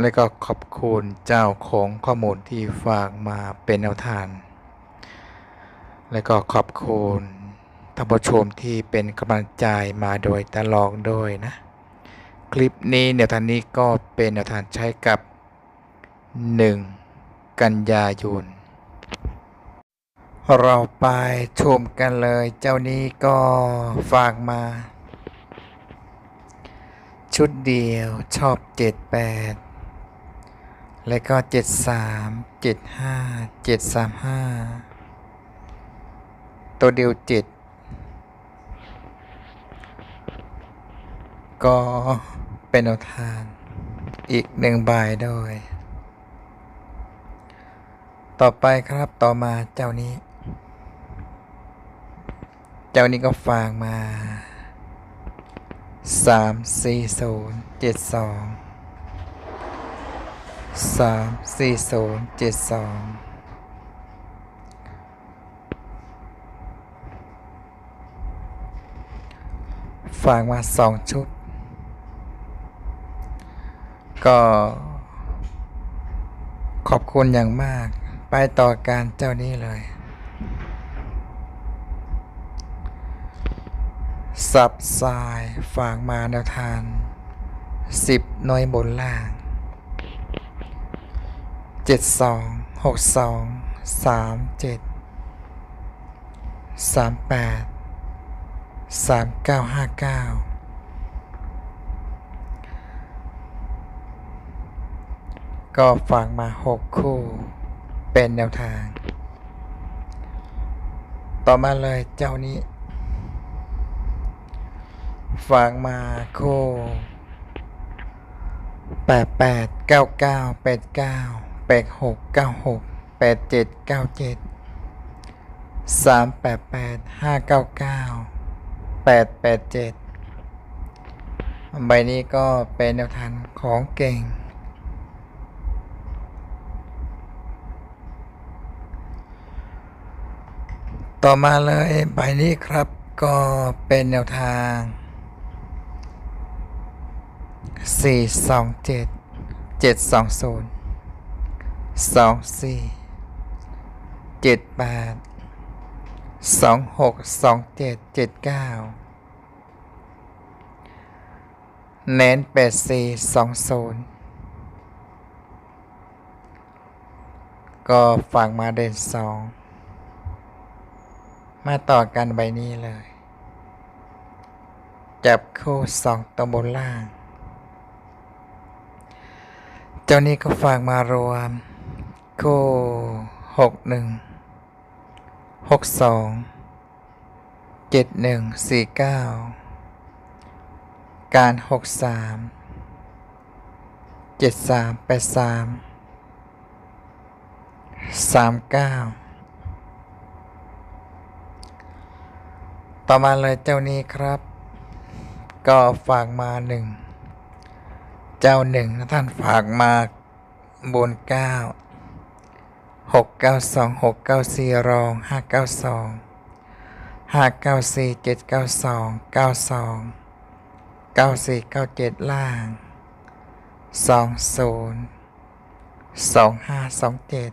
และก็ขอบคุณเจ้าของข้อมูลที่ฝากมาเป็นแนวทาง และก็ขอบคุณท่านผู้ชมที่เป็นกำลังใจมาโดยตลอดด้วยนะ คลิปนี้แนวทางนี้ก็เป็นแนวทางใช้กับ 1 กันยายนเราไปชมกันเลย เจ้านี้ก็ฝากมา ชุดเดียวชอบ 78 แล้วก็ 73 75 735 ตัวเดียว 7 ก็เป็นแนวทางอีกหนึ่งใบด้วยต่อไปครับต่อมาเจ้านี้ เจ้านี้ก็ฝากมา 3 4 0 7 2 สามสี่ศูนย์เจ็ดสองฝากมาสองชุด ก็ขอบคุณอย่างมาก ไปต่อการเจ้านี้เลยสับสายฝากมาแนวทางสิบหน่วยบนล่าง เจ็ดสองหกสองสามเจ็ดสามแปดสามเก้าห้าเก้าก็ฝากมาหกคู่ เป็นแนวทาง ต่อมาเลยเจ้านี้ฝากมาคู่แปดแปดเก้าเก้าแปดเก้า แปดหกเก้าหกแปดเจ็ดเก้าเจ็ดสามแปดแปดห้าเก้าเก้าแปดแปดเจ็ดใบนี้ก็เป็นแนวทางของเก่ง ต่อมาเลยใบนี้ครับก็เป็นแนวทางสี่สองเจ็ดเจ็ด สองสี่เจ็ดแปดสองหกสองเจ็ดเจ็ดเก้าเน้นแปดสี่สองศูนย์ก็ฝากมาเด่นสอง มาต่อกันใบนี้เลย จับคู่สองตัวบนล่าง เจ้านี้ก็ฝากมารวม คู่หกหนึ่งหกสองเจ็ดหนึ่งสี่เก้าการหกสามเจ็ดสามแปดสามสามเก้าต่อมาเลยเจ้านี้ครับ ก็ฝากมาหนึ่ง เจ้าหนึ่งท่านฝากมาบนเก้า หกเก้าสองหกเก้าสี่รองห้าเก้าสองห้าเก้าสี่เจ็ดเก้าสองเก้าสองเก้าสี่เก้าเจ็ดล่างสองศูนย์สองห้าสองเจ็ด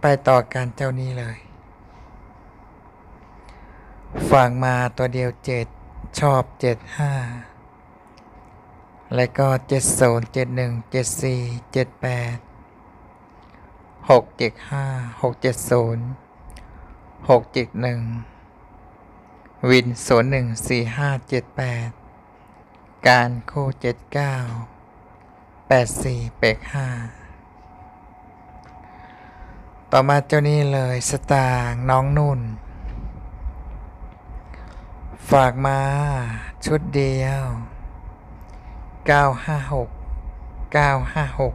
ไปต่อการเจ้านี้เลยฝากมาตัวเดียวเจ็ดชอบเจ็ดห้า แล้วก็เจ็ดศูนย์เจ็ดหนึ่งเจ็ดสี่เจ็ดแปดหกเจ็ดห้าหกเจ็ดศูนย์หกเจ็ดหนึ่งวินศูนย์หนึ่งสี่ห้าเจ็ดแปดการคู่เจ็ดเก้าแปดสี่แปดห้าต่อมาเจ้านี้เลยสตางน้องนุ่น ฝากมาชุดเดียว ก้าห้าหกเก้าห้าหก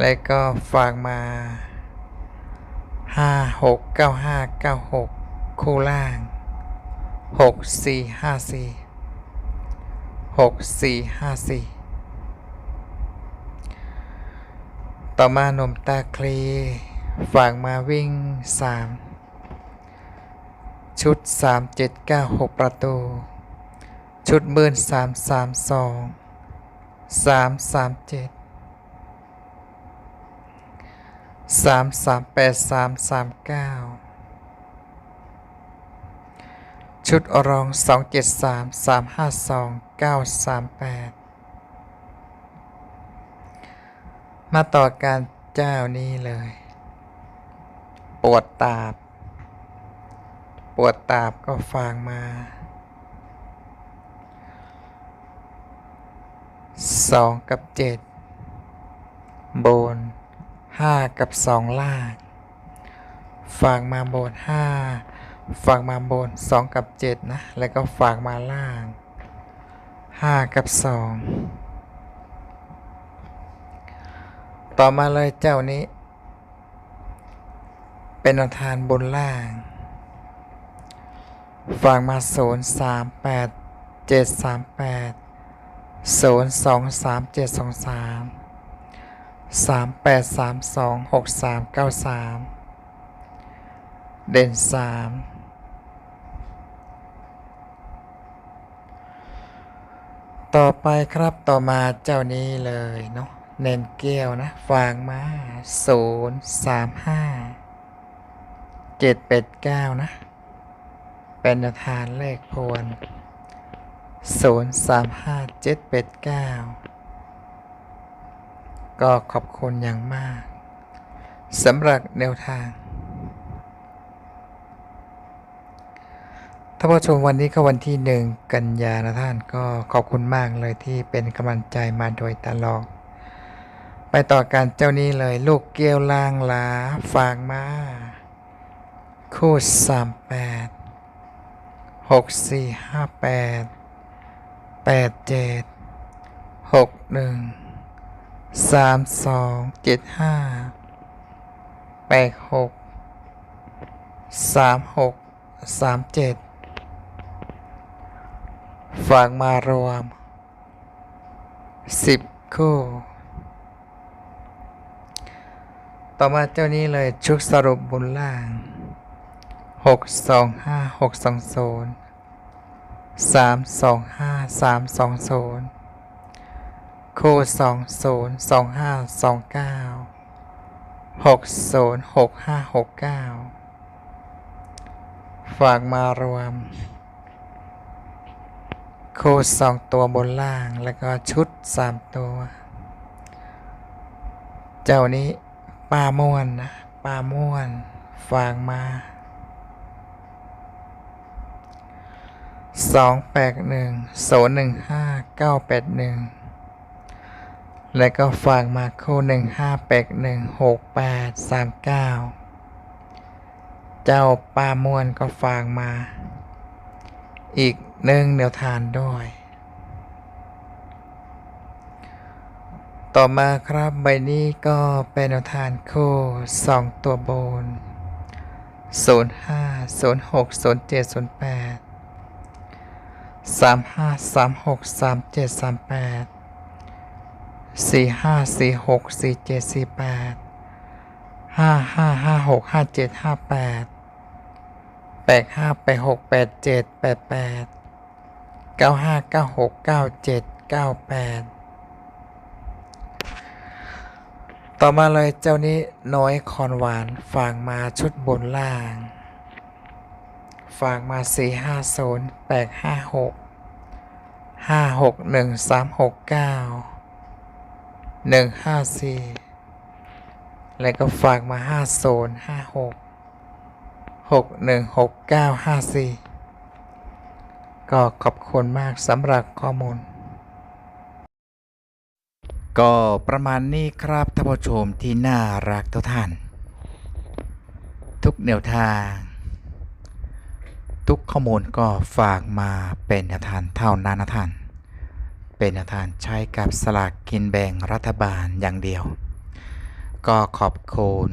แล้วก็ฝากมาห้าหกเก้าห้าเก้าหกคู่ล่างหกสี่ห้าสี่หกสี่ห้าสี่ต่อมานมตาคลีฝากมาวิ่งสามชุดสามเจ็ดเก้าหกประตู ชุดหมื่นสามสามสองสามสามเจ็ดสามสามแปดสามสามเก้าชุดอรองสองเจ็ดสามสามห้าสองเก้าสามแปดมาต่อการเจ้านี้เลย ปวดตาบ ปวดตาบก็ฟังมา 2 กับ 7 บน 5 กับ 2 ล่างฝากมาบน 5ฝากมาบน 2 กับ 7 นะ แล้วก็ฝากมาล่าง 5 กับ 2 ต่อมาเลยเจ้านี้ เป็นอัทานบนล่าง ฝั่งมา 0 3 8 7 3 8 ศูนย์สองสามเจ็ดสองสามสามแปดสามสองหกสามเก้าสามเด่นสามต่อไปครับต่อมาเจ้านี้เลยเนาะเน้นเกี้ยวนะฟางมาศูนย์สามห้าเจ็ดเป็ดเก้านะ เป็นอาทานเลขพวน ศูนย์สามห้าเจ็ดเป็ดเก้าก็ขอบคุณอย่างมากสำหรับแนวทางท่านผู้ชมวันนี้ก็วันที่หนึ่งกันยานะท่านก็ขอบคุณมากเลยที่เป็นกำลังใจมาโดยตลอดไปต่อการเจ้านี้เลย ลูกเกี้ยวลางหลาฝากมา คู่สามแปดหกสี่ห้าแปด แปดเจ็ดหกหนึ่งสามสองเจ็ดห้าแปดหกสามหกสามเจ็ดฝากมารวมสิบคู่ ต่อมาเจ้านี้เลยชุดสรุปบุญล่างหกสองห้าหกสองศูนย์ สามสองห้าสามสองศูนย์คู่สองศูนย์สองห้าสองเก้าหกศูนย์หกห้าหกเก้าฝากมารวม คู่สองตัวบนล่างแล้วก็ชุดสามตัว เจ้านี้ปลาม่วนนะปลาม่วน ฝากมา สองแปดหนึ่งศูนย์หนึ่งห้าเก้าแปดหนึ่งแล้วก็ฝากมาคู่หนึ่งห้าแปดหนึ่งหกแปดสามเก้าเจ้าปลามวนก็ฝากมา อีกหนึ่งแนวทานด้วย ต่อมาครับใบนี้ก็เป็นแนวทานคู่สองตัวบน 05 06 07 08 สามห้าสามหกสามเจ็ดสามแปดสี่ห้าสี่หกสี่เจ็ดสี่แปดห้าห้าห้าหกห้าเจ็ดห้าแปดแปดห้าแปดหกแปดเจ็ดแปดแปดเก้าห้าเก้าหกเก้าเจ็ดเก้าแปดต่อมาเลยเจ้านี้น้อยคอนหวานฝากมาชุดบนล่าง ฝากมาสี่ห้าศูนย์แปดห้าหก ห้าหกหนึ่งสามหกเก้าหนึ่งห้าสี่แล้วก็ฝากมาห้าศูนย์ห้าหกหกหนึ่งหกเก้าห้าสี่ก็ขอบคุณมากสำหรับข้อมูล ก็ประมาณนี้ครับท่านผู้ชมที่น่ารักทุกท่าน ทุกแนวทาง ทุกข้อมูลก็ฝากมาเป็นแนวทางเท่านั้นนะท่าน เป็นแนวทางใช้กับสลากกินแบ่งรัฐบาลอย่างเดียว ก็ขอบคุณ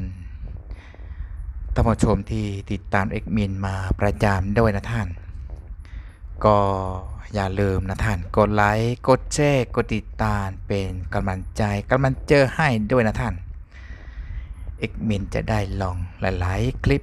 ท่านผู้ชมที่ติดตามเอกมินมาประจำด้วยนะท่าน ก็อย่าลืมนะท่าน กดไลค์ กดแชร์ กดติดตามเป็นกำลังใจกำลังเจอให้ด้วยนะท่านเอกมินจะได้ลองหลาย ๆ คลิป